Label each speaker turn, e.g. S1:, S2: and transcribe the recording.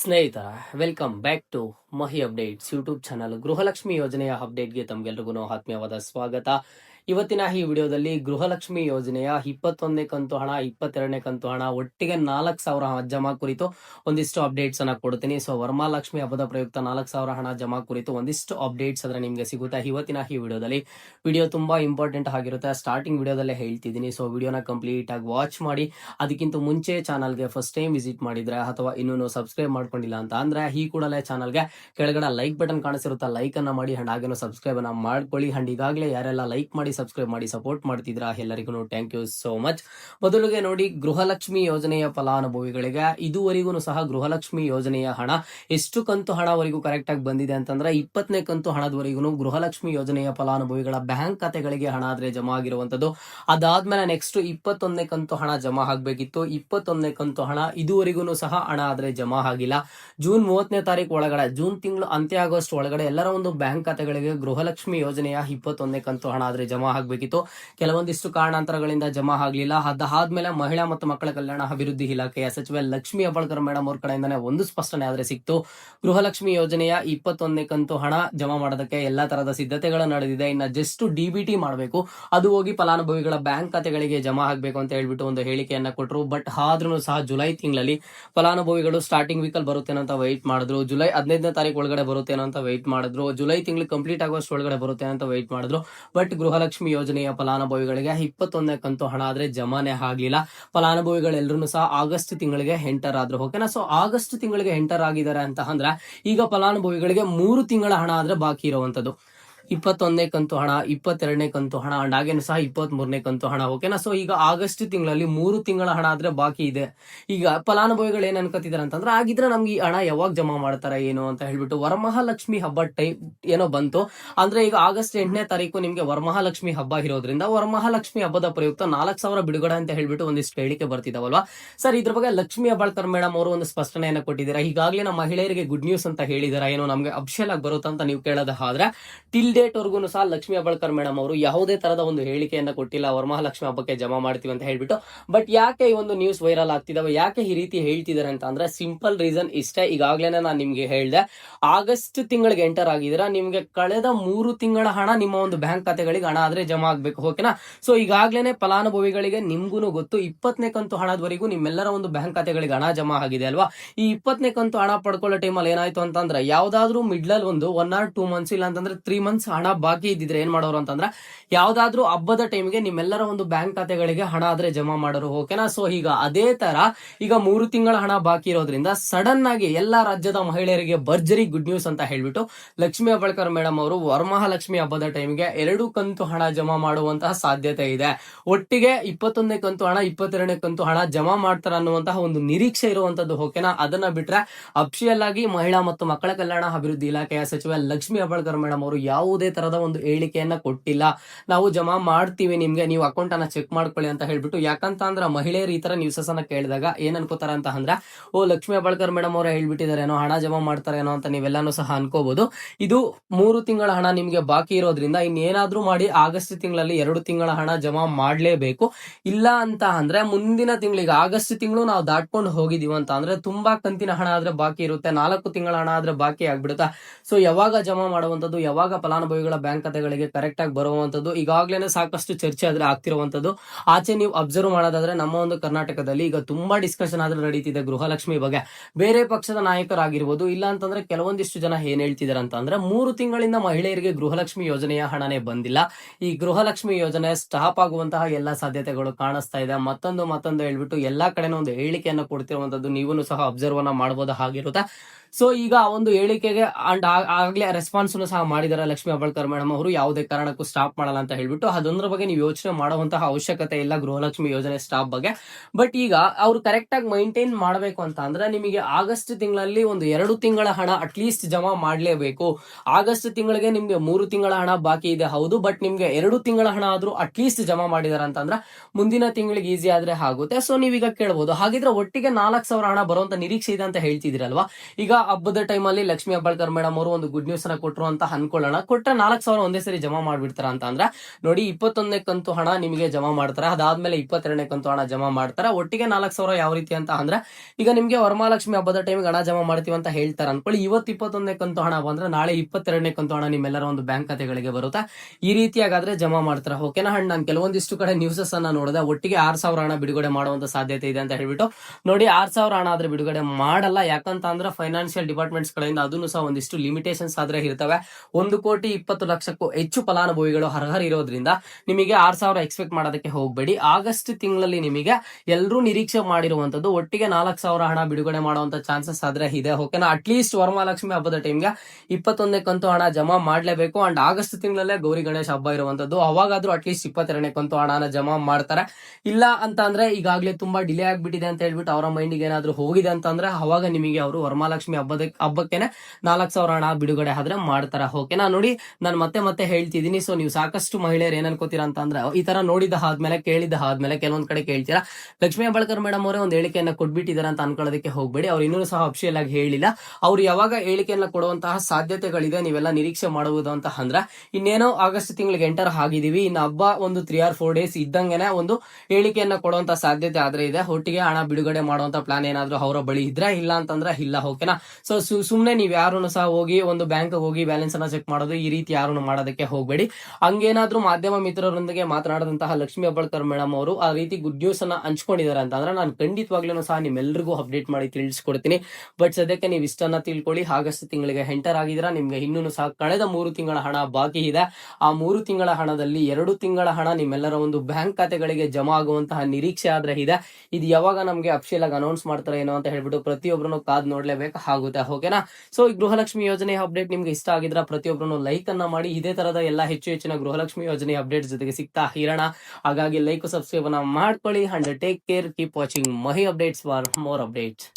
S1: ಸ್ನೇಹಿತರ welcome back to Mahi updates YouTube channel Gruhalakshmi ಯೋಜನೆಯ ಅಪ್ಡೇಟ್ಗೆ ತಮಗೆಲ್ರಿಗೂ ಆತ್ಮೀಯವಾದ ಸ್ವಾಗತ. ಇವತ್ತಿನ ಈ ವಿಡಿಯೋದಲ್ಲಿ ಗೃಹಲಕ್ಷ್ಮಿ ಯೋಜನೆಯ ಇಪ್ಪತ್ತೊಂದನೇ ಕಂತು ಹಣ, ಇಪ್ಪತ್ತೆರಡನೇ ಕಂತು ಹಣ, ಒಟ್ಟಿಗೆ ನಾಲ್ಕು ಸಾವಿರ ಜಮಾ ಕುರಿತು ಒಂದಿಷ್ಟು ಅಪ್ಡೇಟ್ಸ್ ಅನ್ನ ಕೊಡ್ತೀನಿ. ಸೊ ವರ್ಮಾಲಕ್ಷ್ಮಿ ಹಬ್ಬದ ಪ್ರಯುಕ್ತ ನಾಲ್ಕು ಸಾವಿರ ಹಣ ಜಮಾ ಕುರಿತು ಒಂದಿಷ್ಟು ಅಪ್ಡೇಟ್ಸ್ ಅದ್ರ ನಿಮಗೆ ಸಿಗುತ್ತೆ. ಇವತ್ತಿನ ಈ ವಿಡಿಯೋದಲ್ಲಿ ವಿಡಿಯೋ ತುಂಬಾ ಇಂಪಾರ್ಟೆಂಟ್ ಆಗಿರುತ್ತೆ. ಸ್ಟಾರ್ಟಿಂಗ್ ವಿಡಿಯೋದಲ್ಲೇ ಹೇಳ್ತಿದ್ದೀನಿ. ಸೊ ವಿಡಿಯೋನ ಕಂಪ್ಲೀಟ್ ಆಗಿ ವಾಚ್ ಮಾಡಿ. ಅದಕ್ಕಿಂತ ಮುಂಚೆ ಚಾನಲ್ಗೆ ಫಸ್ಟ್ ಟೈಮ್ ವಿಸಿಟ್ ಮಾಡಿದ್ರೆ ಅಥವಾ ಇನ್ನೂ ಸಬ್ಸ್ಕ್ರೈಬ್ ಮಾಡ್ಕೊಂಡಿಲ್ಲ ಅಂತ ಅಂದ್ರೆ ಈ ಕೂಡಲೇ ಚಾನಲ್ಗೆ ಕೆಳಗಡೆ ಲೈಕ್ ಬಟನ್ ಕಾಣಿಸಿರುತ್ತೆ ಲೈಕ್ ಅನ್ನ ಮಾಡಿ. ಆಗೇನೋ ಸಬ್ಸ್ಕ್ರೈಬ್ ಅನ್ನ ಮಾಡ್ಕೊಳ್ಳಿ. ಅಂಡ್ ಈಗಾಗಲೇ ಯಾರೆಲ್ಲ ಲೈಕ್ ಮಾಡಿ ಸಬ್ಸ್ಕ್ರೈಬ್ ಮಾಡಿ ಸಪೋರ್ಟ್ ಮಾಡ್ತಿದ್ರ ಎಲ್ಲರಿಗೂ ಥ್ಯಾಂಕ್ ಯು ಸೋ ಮಚ್ ಮೊದಲಿಗೆ ನೋಡಿ, ಗೃಹಲಕ್ಷ್ಮಿ ಯೋಜನೆಯ ಫಲಾನುಭವಿಗಳಿಗೆ ಇದುವರೆಗೂ ಸಹ ಗೃಹಲಕ್ಷ್ಮಿ ಯೋಜನೆಯ ಹಣ ಎಷ್ಟು ಕಂತು ಹಣವರೆಗೂ ಕರೆಕ್ಟ್ ಆಗಿ ಬಂದಿದೆ ಅಂತಂದ್ರೆ ಇಪ್ಪತ್ತನೇ ಕಂತು ಹಣದವರೆಗೂ ಗೃಹಲಕ್ಷ್ಮಿ ಯೋಜನೆಯ ಫಲಾನುಭವಿಗಳ ಬ್ಯಾಂಕ್ ಖಾತೆಗಳಿಗೆ ಹಣ ಆದ್ರೆ ಜಮಾ ಆಗಿರುವಂತದ್ದು. ಅದಾದ್ಮೇಲೆ ನೆಕ್ಸ್ಟ್ ಇಪ್ಪತ್ತೊಂದನೇ ಕಂತು ಹಣ ಜಮಾ ಆಗಬೇಕಿತ್ತು. ಇಪ್ಪತ್ತೊಂದನೇ ಕಂತು ಹಣ ಇದುವರೆಗೂ ಸಹ ಹಣ ಆದ್ರೆ ಜಮಾ ಆಗಿಲ್ಲ. ಜೂನ್ ಮೂವತ್ತನೇ ತಾರೀಕು ಒಳಗಡೆ, ಜೂನ್ ತಿಂಗಳು ಅಂತ್ಯ ಆಗಸ್ಟ್ ಒಳಗಡೆ ಎಲ್ಲರ ಒಂದು ಬ್ಯಾಂಕ್ ಖಾತೆಗಳಿಗೆ ಗೃಹಲಕ್ಷ್ಮಿ ಯೋಜನೆಯ ಇಪ್ಪತ್ತೊಂದನೇ ಕಂತು ಹಣ ಆದ್ರೆ ಜಮಾ ಆಗ್ಬೇಕಿತ್ತು. ಕೆಲವೊಂದಿಷ್ಟು ಕಾರಣಾಂತರಗಳಿಂದ ಜಮಾ ಆಗ್ಲಿಲ್ಲ. ಅದಾದ್ಮೇಲೆ ಮಹಿಳಾ ಮತ್ತು ಮಕ್ಕಳ ಕಲ್ಯಾಣ ಅಭಿವೃದ್ಧಿ ಇಲಾಖೆಯ ಸಚಿವೆ ಲಕ್ಷ್ಮಿ ಅಬಳ್ಕರ್ ಮೇಡಮ್ ಅವ್ರ ಕಡೆಯಿಂದನೇ ಒಂದು ಸ್ಪಷ್ಟನೆ ಆದ್ರೆ ಸಿಕ್ತು. ಗೃಹಲಕ್ಷ್ಮಿ ಯೋಜನೆಯ ಇಪ್ಪತ್ತೊಂದನೇ ಕಂತು ಹಣ ಜಮಾ ಮಾಡೋದಕ್ಕೆ ಎಲ್ಲಾ ತರಹದ ಸಿದ್ಧತೆಗಳು ನಡೆದಿದೆ. ಇನ್ನ ಜಸ್ಟ್ ಡಿಬಿಟಿ ಮಾಡಬೇಕು. ಅದು ಹೋಗಿ ಫಲಾನುಭವಿಗಳ ಬ್ಯಾಂಕ್ ಖಾತೆಗಳಿಗೆ ಜಮಾ ಆಗ್ಬೇಕು ಅಂತ ಹೇಳ್ಬಿಟ್ಟು ಒಂದು ಹೇಳಿಕೆಯನ್ನ ಕೊಟ್ಟರು ಬಟ್ ಆದ್ರೂ ಸಹ ಜುಲೈ ತಿಂಗಳಲ್ಲಿ ಫಲಾನುಭವಿಗಳು ಸ್ಟಾರ್ಟಿಂಗ್ ವೀಕಲ್ ಬರುತ್ತೇನೋ ಅಂತ ವೆಯ್ಟ್ ಮಾಡಿದ್ರು. ಜುಲೈ ಹದಿನೈದನೇ ತಾರೀಕು ಒಳಗಡೆ ಬರುತ್ತೇನೋ ಅಂತ ವೆಯ್ಟ್ ಮಾಡಿದ್ರು. ಜುಲೈ ತಿಂಗಳು ಕಂಪ್ಲೀಟ್ ಆಗುವಷ್ಟು ಒಳಗಡೆ ಬರುತ್ತೆ ಅಂತ ವೆಯ್ಟ್ ಮಾಡಿದ್ರು. ಬಟ್ ಗೃಹಲಕ್ಷ್ಮಿ ಯೋಜನೆಯ ಫಲಾನುಭವಿಗಳಿಗೆ ಇಪ್ಪತ್ತೊಂದನೇ ಕಂತು ಹಣ ಆದ್ರೆ ಜಮಾನೆ ಆಗ್ಲಿಲ್ಲ. ಫಲಾನುಭವಿಗಳೆಲ್ಲರೂ ಸಹ ಆಗಸ್ಟ್ ತಿಂಗಳಿಗೆ ಎಂಟರ್ ಆದ್ರು ಓಕೆನಾ ಸೊ ಆಗಸ್ಟ್ ತಿಂಗಳಿಗೆ ಎಂಟರ್ ಆಗಿದ್ದಾರೆ ಅಂತ ಅಂದ್ರೆ ಈಗ ಫಲಾನುಭವಿಗಳಿಗೆ ಮೂರು ತಿಂಗಳ ಹಣ ಆದ್ರೆ ಬಾಕಿ ಇರುವಂತದ್ದು. ಇಪ್ಪತ್ತೊಂದನೇ ಕಂತು ಹಣ, ಇಪ್ಪತ್ತೆರಡನೇ ಕಂತು ಹಣ ಅಂಡ್ ಹಾಗೇನು ಸಹ ಇಪ್ಪತ್ತ್ ಮೂರನೇ ಕಂತು ಹಣ ಓಕೆನಾ ಸೊ ಈಗ ಆಗಸ್ಟ್ ತಿಂಗಳಲ್ಲಿ ಮೂರು ತಿಂಗಳ ಹಣ ಆದ್ರೆ ಬಾಕಿ ಇದೆ. ಈಗ ಫಲಾನುಭವಿಗಳು ಏನ್ ಅನ್ಕೋತಿದಾರೆ ಅಂತಂದ್ರೆ, ಆಗಿದ್ರೆ ನಮ್ಗೆ ಈ ಹಣ ಯಾವಾಗ ಜಮಾ ಮಾಡ್ತಾರೆ, ಏನು ಅಂತ ಹೇಳ್ಬಿಟ್ಟು ವರಮಹಾಲಕ್ಷ್ಮಿ ಹಬ್ಬ ಟೈಪ್ ಏನೋ ಬಂತು. ಅಂದ್ರೆ ಈಗ ಆಗಸ್ಟ್ ಎಂಟನೇ ತಾರೀಕು ನಿಮ್ಗೆ ವರಮಹಾಲಕ್ಷ್ಮಿ ಹಬ್ಬ ಇರೋದ್ರಿಂದ, ವರಮಹಾಲಕ್ಷ್ಮಿ ಹಬ್ಬದ ಪ್ರಯುಕ್ತ ನಾಲ್ಕು ಸಾವಿರ ಬಿಡುಗಡೆ ಅಂತ ಹೇಳ್ಬಿಟ್ಟು ಒಂದಿಷ್ಟು ಹೇಳಿಕೆ ಬರ್ತಿದಾವಲ್ವಾ? ಸರ್, ಇದ್ರ ಬಗ್ಗೆ ಲಕ್ಷ್ಮಿ ಅಬಾಳ್ಕರ್ ಮೇಡಮ್ ಅವರು ಒಂದು ಸ್ಪಷ್ಟನೆಯನ್ನು ಕೊಟ್ಟಿದ್ದೀರಾ. ಈಗಾಗಲೇ ನಮ್ಮ ಮಹಿಳೆಯರಿಗೆ ಗುಡ್ ನ್ಯೂಸ್ ಅಂತ ಹೇಳಿದಾರ. ಏನೋ ನಮ್ಗೆ ಅಫಿಷಿಯಲ್ ಆಗಿ ಬರುತ್ತಂತ ನೀವು ಕೇಳೋದಾದ್ರೆ ಟಿಲ್ ಡೇಟ್ ವರ್ಗೂ ಸಹ ಲಕ್ಷ್ಮಿ ಅಬಳ್ಕರ್ ಮೇಡಮ್ ಅವರು ಯಾವುದೇ ತರದ ಒಂದು ಹೇಳಿಕೆಯನ್ನ ಕೊಟ್ಟಿಲ್ಲ ವರಮಹಾಲಕ್ಷ್ಮಿ ಹಬ್ಬಕ್ಕೆ ಜಮಾ ಮಾಡ್ತೀವಿ ಅಂತ ಹೇಳ್ಬಿಟ್ಟು. ಬಟ್ ಯಾಕೆ ಈ ಒಂದು ನ್ಯೂಸ್ ವೈರಲ್ ಆಗ್ತಿದಾವೆ? ಯಾಕೆ ಈ ರೀತಿ ಹೇಳ್ತಿದ್ದಾರೆ ಅಂತ ಅಂದ್ರೆ ಸಿಂಪಲ್ ರೀಸನ್ ಇಷ್ಟೇ. ಈಗಾಗಲೇ ನಾನು ನಿಮ್ಗೆ ಹೇಳ್ದೆ. ಆಗಸ್ಟ್ ತಿಂಗಳಿಗೆ ಎಂಟರ್ ಆಗಿದ್ದೀರಾ. ನಿಮ್ಗೆ ಕಳೆದ ಮೂರು ತಿಂಗಳ ಹಣ ನಿಮ್ಮ ಒಂದು ಬ್ಯಾಂಕ್ ಖಾತೆಗಳಿಗೆ ಹಣ ಆದ್ರೆ ಜಮಾ ಆಗ್ಬೇಕು ಓಕೆನಾ ಸೊ ಈಗಾಗಲೇ ಫಲಾನುಭವಿಗಳಿಗೆ ನಿಮ್ಗೂ ಗೊತ್ತು ಇಪ್ಪತ್ತನೇ ಕಂತು ಹಣದವರೆಗೂ ನಿಮ್ಮೆಲ್ಲರ ಒಂದು ಬ್ಯಾಂಕ್ ಖಾತೆಗಳಿಗೆ ಹಣ ಜಮಾ ಆಗಿದೆ ಅಲ್ವಾ? ಈ ಇಪ್ಪತ್ತನೇ ಕಂತು ಹಣ ಪಡ್ಕೊಳ್ಳೋ ಟೈಮಲ್ಲಿ ಏನಾಯ್ತು ಅಂತಂದ್ರೆ, ಯಾವ್ದಾದ್ರು ಮಿಡ್ಲಲ್ಲಿ ಒಂದು ಒನ್ ಆರ್ ಟೂ ಮಂತ್ಸ್ ಇಲ್ಲ ಅಂತಂದ್ರೆ ತ್ರೀ ಮಂತ್ಸ್ ಹಣ ಬಾಕಿ ಇದ್ದಿದ್ರೆ ಏನ್ ಮಾಡೋರು ಅಂತಂದ್ರೆ, ಯಾವ್ದಾದ್ರು ಹಬ್ಬದ ಟೈಮ್ಗೆ ನಿಮ್ಮೆಲ್ಲರ ಒಂದು ಬ್ಯಾಂಕ್ ಖಾತೆಗಳಿಗೆ ಹಣ ಆದ್ರೆ ಜಮಾ ಮಾಡೋರು ಓಕೆನಾ ಸೊ ಈಗ ಅದೇ ತರ, ಈಗ ಮೂರು ತಿಂಗಳ ಹಣ ಬಾಕಿ ಇರೋದ್ರಿಂದ ಸಡನ್ ಆಗಿ ಎಲ್ಲಾ ರಾಜ್ಯದ ಮಹಿಳೆಯರಿಗೆ ಭರ್ಜರಿ ಗುಡ್ ನ್ಯೂಸ್ ಅಂತ ಹೇಳ್ಬಿಟ್ಟು ಲಕ್ಷ್ಮಿ ಅಬಳ್ಕರ್ ಮೇಡಮ್ ಅವರು ವರಮಹಾಲಕ್ಷ್ಮಿ ಹಬ್ಬದ ಟೈಮ್ಗೆ ಎರಡು ಕಂತು ಹಣ ಜಮಾ ಮಾಡುವಂತಹ ಸಾಧ್ಯತೆ ಇದೆ. ಒಟ್ಟಿಗೆ ಇಪ್ಪತ್ತೊಂದನೇ ಕಂತು ಹಣ, ಇಪ್ಪತ್ತೆರಡನೇ ಕಂತು ಹಣ ಜಮಾ ಮಾಡ್ತಾರ ಅನ್ನುವಂತಹ ಒಂದು ನಿರೀಕ್ಷೆ ಇರುವಂತದ್ದು ಓಕೆನಾ ಅದನ್ನ ಬಿಟ್ರೆ, ಅಫಿಷಿಯಲ್ ಆಗಿ ಮಹಿಳಾ ಮತ್ತು ಮಕ್ಕಳ ಕಲ್ಯಾಣ ಅಭಿವೃದ್ಧಿ ಇಲಾಖೆಯ ಸಚಿವ ಲಕ್ಷ್ಮಿ ಅಬಳ್ಕರ್ ಮೇಡಮ್ ಅವರು ಯಾವುದೇ ತರದ ಒಂದು ಹೇಳಿಕೆಯನ್ನ ಕೊಟ್ಟಿಲ್ಲ. ನಾವು ಜಮಾ ಮಾಡ್ತೀವಿ ನಿಮ್ಗೆ, ನೀವು ಅಕೌಂಟ್ ಅನ್ನ ಚೆಕ್ ಮಾಡ್ಕೊಳ್ಳಿ ಅಂತ ಹೇಳ್ಬಿಟ್ಟು ಯಾಕಂತ ಅಂದ್ರೆ ಮಹಿಳೆಯರು ಈ ತರ ನ್ಯೂಸಸ್ ಅನ್ನ ಕೇಳಿದಾಗ ಏನ್ ಅನ್ಕೋತಾರ ಅಂತ ಅಂದ್ರೆ, ಓ ಲಕ್ಷ್ಮಿ ಬಳ್ಕರ್ ಮೇಡಮ್ ಅವರೇ ಹೇಳ್ಬಿಟ್ಟಿದಾರೇನೋ, ಹಣ ಜಮಾ ಮಾಡ್ತಾರೇನೋ ಅಂತ ನೀವೆಲ್ಲಾನು ಸಹ ಅನ್ಕೋಬಹುದು ಇದು ಮೂರು ತಿಂಗಳ ಹಣ ನಿಮ್ಗೆ ಬಾಕಿ ಇರೋದ್ರಿಂದ ಇನ್ನೇನಾದ್ರೂ ಮಾಡಿ ಆಗಸ್ಟ್ ತಿಂಗಳಲ್ಲಿ ಎರಡು ತಿಂಗಳ ಹಣ ಜಮಾ ಮಾಡ್ಲೇಬೇಕು. ಇಲ್ಲ ಅಂತ ಅಂದ್ರೆ ಮುಂದಿನ ತಿಂಗಳಿಗೆ ಆಗಸ್ಟ್ ತಿಂಗಳು ನಾವು ದಾಟ್ಕೊಂಡು ಹೋಗಿದೀವಿ ಅಂತ ಅಂದ್ರೆ ತುಂಬಾ ಕಂತಿನ ಹಣ ಆದ್ರೆ ಬಾಕಿ ಇರುತ್ತೆ, ನಾಲ್ಕು ತಿಂಗಳ ಹಣ ಆದ್ರೆ ಬಾಕಿ ಆಗ್ಬಿಡುತ್ತಾ? ಸೊ ಯಾವಾಗ ಜಮಾ ಮಾಡುವಂತದ್ದು ಯಾವಾಗ ಫಲಾನುಭವಿಗಳ ಬ್ಯಾಂಕ್ ಖಾತೆಗಳಿಗೆ ಕರೆಕ್ಟ್ ಆಗಿ ಬರುವಂತದ್ದು ಈಗಾಗಲೇ ಸಾಕಷ್ಟು ಚರ್ಚೆ ಆದ್ರೆ ಆಗ್ತಿರುವಂತದ್ದು. ಆಚೆ ನೀವು ಅಬ್ಸರ್ವ್ ಮಾಡೋದಾದ್ರೆ ನಮ್ಮ ಒಂದು ಕರ್ನಾಟಕದಲ್ಲಿ ಈಗ ತುಂಬಾ ಡಿಸ್ಕಷನ್ ಆದ್ರೆ ನಡೀತಿದೆ ಗೃಹಲಕ್ಷ್ಮಿ ಬಗ್ಗೆ. ಬೇರೆ ಪಕ್ಷದ ನಾಯಕರಾಗಿರ್ಬೋದು ಇಲ್ಲ ಅಂತಂದ್ರೆ ಕೆಲವೊಂದಿಷ್ಟು ಜನ ಏನ್ ಹೇಳ್ತಿದಾರೆ ಅಂತ ಅಂದ್ರೆ ಮೂರು ತಿಂಗಳಿಂದ ಮಹಿಳೆಯರಿಗೆ ಗೃಹಲಕ್ಷ್ಮಿ ಯೋಜನೆಯ ಹಣನೇ ಬಂದಿಲ್ಲ. ಈ ಗೃಹಲಕ್ಷ್ಮಿ ಯೋಜನೆ ಸ್ಟಾಪ್ ಆಗುವಂತಹ ಎಲ್ಲಾ ಸಾಧ್ಯತೆಗಳು ಕಾಣಿಸ್ತಾ ಇದೆ. ಮತ್ತೊಂದು ಮತ್ತೊಂದು ಹೇಳ್ಬಿಟ್ಟು ಎಲ್ಲಾ ಕಡೆನೂ ಒಂದು ಹೇಳಿಕೆಯನ್ನು ಕೊಡ್ತಿರುವಂತದ್ದು ನೀವು ಸಹ ಅಬ್ಸರ್ವ್ ಅನ್ನ ಮಾಡಬಹುದು ಹಾಗಿರುತ್ತೆ. ಸೊ ಈಗ ಆ ಒಂದು ಹೇಳಿಕೆಗೆ ಅಂಡ್ ಆಗ್ಲೇ ರೆಸ್ಪಾನ್ಸ್ ಸಹ ಮಾಡಿದ್ದಾರೆ ಲಕ್ಷ್ಮಿ ಅಬಳ್ಕರ್ ಮೇಡಮ್ ಅವರು. ಯಾವುದೇ ಕಾರಣಕ್ಕೂ ಸ್ಟಾಪ್ ಮಾಡಲ್ಲ ಅಂತ ಹೇಳ್ಬಿಟ್ಟು ಅದೊಂದ್ರ ಬಗ್ಗೆ ನೀವು ಯೋಚನೆ ಮಾಡುವಂತಹ ಅವಶ್ಯಕತೆ ಇಲ್ಲ ಗೃಹಲಕ್ಷ್ಮಿ ಯೋಜನೆ ಸ್ಟಾಪ್ ಬಗ್ಗೆ. ಬಟ್ ಈಗ ಅವ್ರು ಕರೆಕ್ಟ್ ಆಗಿ ಮೈಂಟೈನ್ ಮಾಡಬೇಕು ಅಂತ ಅಂದ್ರೆ ನಿಮಗೆ ಆಗಸ್ಟ್ ತಿಂಗಳಲ್ಲಿ ಒಂದು ಎರಡು ತಿಂಗಳ ಹಣ ಅಟ್ಲೀಸ್ಟ್ ಜಮಾ ಮಾಡಲೇಬೇಕು. ಆಗಸ್ಟ್ ತಿಂಗಳಿಗೆ ನಿಮ್ಗೆ ಮೂರು ತಿಂಗಳ ಹಣ ಬಾಕಿ ಇದೆ, ಹೌದು. ಬಟ್ ನಿಮ್ಗೆ ಎರಡು ತಿಂಗಳ ಹಣ ಆದ್ರೂ ಅಟ್ಲೀಸ್ಟ್ ಜಮಾ ಮಾಡಿದಾರೆ ಅಂತಂದ್ರೆ ಮುಂದಿನ ತಿಂಗಳಿಗೆ ಈಸಿ ಆದ್ರೆ ಆಗುತ್ತೆ. ಸೊ ನೀವೀಗ ಕೇಳ್ಬೋದು. ಹಾಗಿದ್ರೆ ಒಟ್ಟಿಗೆ ನಾಲ್ಕು ಸಾವಿರ ಹಣ ಬರುವಂತ ನಿರೀಕ್ಷೆ ಇದೆ ಅಂತ ಹೇಳ್ತಿದ್ದೀರಲ್ವಾ? ಈಗ ಹಬ್ಬದ ಟೈಮಲ್ಲಿ ಲಕ್ಷ್ಮಿ ಹೆಬ್ಬಾಳ್ಕರ್ ಮೇಡಮ್ ಅವರು ಒಂದು ಗುಡ್ ನ್ಯೂಸ್ ಅನ್ನ ಕೊಟ್ರು ಅಂತ ಅನ್ಕೊಳ್ಳೋಣ. ಕೊಟ್ಟರೆ ನಾಲ್ಕು ಸಾವಿರ ಒಂದೇ ಸರಿ ಜಮಾ ಮಾಡ್ಬಿಡ್ತಾರ ಅಂತ ಅಂದ್ರೆ, ನೋಡಿ ಇಪ್ಪತ್ತೊಂದನೇ ಕಂತು ಹಣ ನಿಮಗೆ ಜಮಾ ಮಾಡ್ತಾರೆ. ಅದಾದ್ಮೇಲೆ ಇಪ್ಪತ್ತೆರಡನೇ ಕಂತು ಹಣ ಜಮಾ ಮಾಡ್ತಾರೆ. ಒಟ್ಟಿಗೆ ನಾಲ್ಕು ಸಾವಿರ ಯಾವ ರೀತಿ ಅಂತ ಅಂದ್ರೆ, ಈಗ ನಿಮಗೆ ವರಮಹಾಲಕ್ಷ್ಮಿ ಹಬ್ಬದ ಟೈಮಿಗೆ ಹಣ ಜಮಾ ಮಾಡ್ತೀವಿ ಅಂತ ಹೇಳ್ತಾರೆ ಅನ್ಕೊಳ್ಳಿ. ಇವತ್ತು ಇಪ್ಪತ್ತೊಂದನೇ ಕಂತು ಹಣ ಬಂದ್ರೆ ನಾಳೆ ಇಪ್ಪತ್ತೆರಡನೇ ಕಂತು ಹಣ ನಿಮ್ಮೆಲ್ಲರ ಒಂದು ಬ್ಯಾಂಕ್ ಖಾತೆಗಳಿಗೆ ಬರುತ್ತಾ. ಈ ರೀತಿಯಾಗಾದ್ರೆ ಜಮಾ ಮಾಡ್ತಾರೆ. ಓಕೆನಾ ಹಣ್ಣು ನಾನು ಕೆಲವೊಂದಿಷ್ಟು ಕಡೆ ನ್ಯೂಸಸ್ ಅನ್ನ ನೋಡಿದೆ. ಒಟ್ಟಿಗೆ ಆರ್ ಸಾವಿರ ಹಣ ಬಿಡುಗಡೆ ಮಾಡುವಂತ ಸಾಧ್ಯತೆ ಇದೆ ಅಂತ ಹೇಳ್ಬಿಟ್ಟು, ನೋಡಿ ಆರ್ ಸಾವಿರ ಹಣ ಆದ್ರೆ ಬಿಡುಗಡೆ ಮಾಡಲ್ಲ. ಯಾಕಂತ ಅಂದ್ರೆ ಫೈನಾನ್ಷಿಯಲ್ ಡಿಪಾರ್ಟ್ಮೆಂಟ್ಸ್ ಗಳಿಂದ ಅದನ್ನು ಸಹ ಒಂದಿಷ್ಟು ಲಿಮಿಟೇಷನ್ಸ್ ಆದ್ರೆ ಇರ್ತವೆ. ಒಂದು ಕೋಟಿ ಇಪ್ಪತ್ತು ಲಕ್ಷಕ್ಕೂ ಹೆಚ್ಚು ಫಲಾನುಭವಿಗಳು ಅರ್ಹರಿರೋದ್ರಿಂದ ನಿಮಗೆ ಆರ್ ಸಾವಿರ ಎಕ್ಸ್ಪೆಕ್ಟ್ ಮಾಡೋದಕ್ಕೆ ಹೋಗಬೇಡಿ. ಆಗಸ್ಟ್ ತಿಂಗಳಲ್ಲಿ ನಿಮಗೆ ಎಲ್ಲರೂ ನಿರೀಕ್ಷೆ ಮಾಡಿರುವಂತದ್ದು ಒಟ್ಟಿಗೆ ನಾಲ್ಕು ಸಾವಿರ ಹಣ ಬಿಡುಗಡೆ ಮಾಡುವಂತ ಚಾನ್ಸಸ್ ಆದ್ರೆ ಇದೆ. ಓಕೆನಾ ಅಟ್ಲೀಸ್ಟ್ ವರಮಹಾಲಕ್ಷ್ಮಿ ಹಬ್ಬದ ಟೈಮ್ಗೆ ಇಪ್ಪತ್ತೊಂದನೇ ಕಂತು ಹಣ ಜಮಾ ಮಾಡಲೇಬೇಕು. ಅಂಡ್ ಆಗಸ್ಟ್ ತಿಂಗಳಲ್ಲೇ ಗೌರಿ ಗಣೇಶ ಹಬ್ಬ ಇರುವಂತದ್ದು ಅವಾಗಾದ್ರೂ ಅಟ್ಲೀಸ್ಟ್ ಇಪ್ಪತ್ತೆರಡನೇ ಕಂತು ಹಣನ ಜಮಾ ಮಾಡ್ತಾರೆ. ಇಲ್ಲ ಅಂತ ಅಂದ್ರೆ ಈಗಾಗಲೇ ತುಂಬಾ ಡಿಲೇ ಆಗ್ಬಿಟ್ಟಿದೆ ಅಂತ ಹೇಳ್ಬಿಟ್ಟು ಅವರ ಮೈಂಡಿಗೆ ಏನಾದ್ರೂ ಹೋಗಿದೆ ಅಂತಂದ್ರೆ ಅವಾಗ ನಿಮಗೆ ಅವರು ವರಮಹಾಲಕ್ಷ್ಮಿ ಹಬ್ಬದ ಹಬ್ಬಕ್ಕೆನೆ ನಾಲ್ಕು ಸಾವಿರ ಹಣ ಬಿಡುಗಡೆ ಆದ್ರೆ ಮಾಡ್ತಾರಾ. ಓಕೆನಾ? ನೋಡಿ, ನಾನು ಮತ್ತೆ ಮತ್ತೆ ಹೇಳ್ತಿದ್ದೀನಿ. ಸೊ ನೀವು ಸಾಕಷ್ಟು ಮಹಿಳೆಯರು ಏನ್ ಅನ್ಕೋತೀರಾ ಅಂತ ಈ ತರ ನೋಡಿದ ಆದ್ಮೇಲೆ ಕೇಳಿದ ಆದ್ಮೇಲೆ ಕೆಲವೊಂದ್ ಕಡೆ ಕೇಳ್ತೀರಾ? ಲಕ್ಷ್ಮೀ ಹೆಬ್ಬಾಳ್ಕರ್ ಮೇಡಮ್ ಅವರೇ ಒಂದು ಹೇಳಿಕೆಯನ್ನ ಕೊಡ್ಬಿಟ್ಟಿದಾರ ಅಂತ ಅನ್ಕೊಳ್ಳೋದಕ್ಕೆ ಹೋಗ್ಬೇಡಿ. ಅವ್ರು ಇನ್ನೂ ಸಹ ಅಫಿಷಿಯಲ್ ಆಗಿ ಹೇಳಿಲ್ಲ. ಅವ್ರು ಯಾವಾಗ ಹೇಳಿಕೆಯನ್ನ ಕೊಡುವಂತಹ ಸಾಧ್ಯತೆಗಳಿದೆ, ನೀವೆಲ್ಲ ನಿರೀಕ್ಷೆ ಮಾಡುವುದು ಅಂತ ಅಂದ್ರೆ, ಇನ್ನೇನೋ ಆಗಸ್ಟ್ ತಿಂಗಳಿಗೆ ಎಂಟರ್ ಆಗಿದೀವಿ ಇನ್ನು ಹಬ್ಬ ಒಂದು ತ್ರೀ ಆರ್ ಫೋರ್ ಡೇಸ್ ಇದ್ದಂಗೆನೆ ಒಂದು ಹೇಳಿಕೆಯನ್ನ ಕೊಡುವಂತ ಸಾಧ್ಯತೆ ಆದ್ರೆ ಇದೆ. ಒಟ್ಟಿಗೆ ಹಣ ಬಿಡುಗಡೆ ಮಾಡುವಂತ ಪ್ಲಾನ್ ಏನಾದ್ರೂ ಅವರ ಬಳಿ ಇದ್ರೆ ಇಲ್ಲ ಅಂತಂದ್ರೆ ಇಲ್ಲ. ಓಕೆನಾ? ಸೊ ಸುಮ್ಮನೆ ನೀವ್ ಯಾರು ಸಹ ಹೋಗಿ ಒಂದು ಬ್ಯಾಂಕ್ ಹೋಗಿ ಬ್ಯಾಲೆನ್ಸ್ ಅನ್ನ ಚೆಕ್ ಮಾಡೋದು ಈ ರೀತಿ ಯಾರು ಮಾಡೋದಕ್ಕೆ ಹೋಗಬೇಡಿ. ಹಂಗೇನಾದ್ರೂ ಮಾಧ್ಯಮ ಮಿತ್ರರೊಂದಿಗೆ ಮಾತನಾಡದಂತಹ ಲಕ್ಷ್ಮೀ ಅಬ್ಬಳ್ಕರ್ ಮೇಡಮ್ ಅವರು ಆ ರೀತಿ ಗುಡ್ ನ್ಯೂಸ್ ಅನ್ನ ಹಂಚ್ಕೊಂಡಿದ್ದಾರೆ ಅಂತಂದ್ರೆ ನಾನು ಖಂಡಿತವಾಗ್ಲೂ ಸಹ ನಿಮ್ಮೆಲ್ಲರಿಗೂ ಅಪ್ಡೇಟ್ ಮಾಡಿ ತಿಳಿಸ್ಕೊಡ್ತೀನಿ. ಬಟ್ ಸದ್ಯಕ್ಕೆ ನೀವು ಇಷ್ಟನ್ನ ತಿಳ್ಕೊಳ್ಳಿ. ಆಗಸ್ಟ್ ತಿಂಗಳಿಗೆ ಎಂಟರ್ ಆಗಿದ್ರ ನಿಮ್ಗೆ ಇನ್ನೂ ಸಹ ಕಳೆದ ಮೂರು ತಿಂಗಳ ಹಣ ಬಾಕಿ ಇದೆ. ಆ ಮೂರು ತಿಂಗಳ ಹಣದಲ್ಲಿ ಎರಡು ತಿಂಗಳ ಹಣ ನಿಮ್ಮೆಲ್ಲರ ಒಂದು ಬ್ಯಾಂಕ್ ಖಾತೆಗಳಿಗೆ ಜಮಾ ಆಗುವಂತಹ ನಿರೀಕ್ಷೆ ಆದ್ರೆ ಇದೆ. ಇದು ಯಾವಾಗ ನಮ್ಗೆ ಅಫಿಷಿಯಲ್ ಆಗಿ ಅನೌನ್ಸ್ ಮಾಡ್ತಾರೆ ಏನೋ ಅಂತ ಹೇಳ್ಬಿಟ್ಟು ಪ್ರತಿಯೊಬ್ಬರನ್ನು ಕಾದ್ ನೋಡ್ಲೇಬೇಕು. ಆಗುತ್ತೆ ಓಕೆನಾ ಸೊ ಈ ಗೃಹಲಕ್ಷ್ಮಿ ಯೋಜನೆ ಅಪ್ಡೇಟ್ ನಿಮ್ಗೆ ಇಷ್ಟ ಆಗಿದ್ರೆ ಪ್ರತಿಯೊಬ್ಬರನ್ನು ಲೈಕ್ ಅನ್ನ ಮಾಡಿ, ಇದೇ ತರದ ಎಲ್ಲ ಹೆಚ್ಚು ಹೆಚ್ಚಿನ ಗೃಹಲಕ್ಷ್ಮಿ ಯೋಜನೆ ಅಪ್ಡೇಟ್ ಜೊತೆಗೆ ಸಿಗ್ತಾ ಇರೋಣ. ಹಾಗಾಗಿ ಲೈಕ್ ಸಬ್ಸ್ಕ್ರೈಬ್ ಅನ್ನ ಮಾಡ್ಕೊಳ್ಳಿ. And take care keep watching Mahi updates for more updates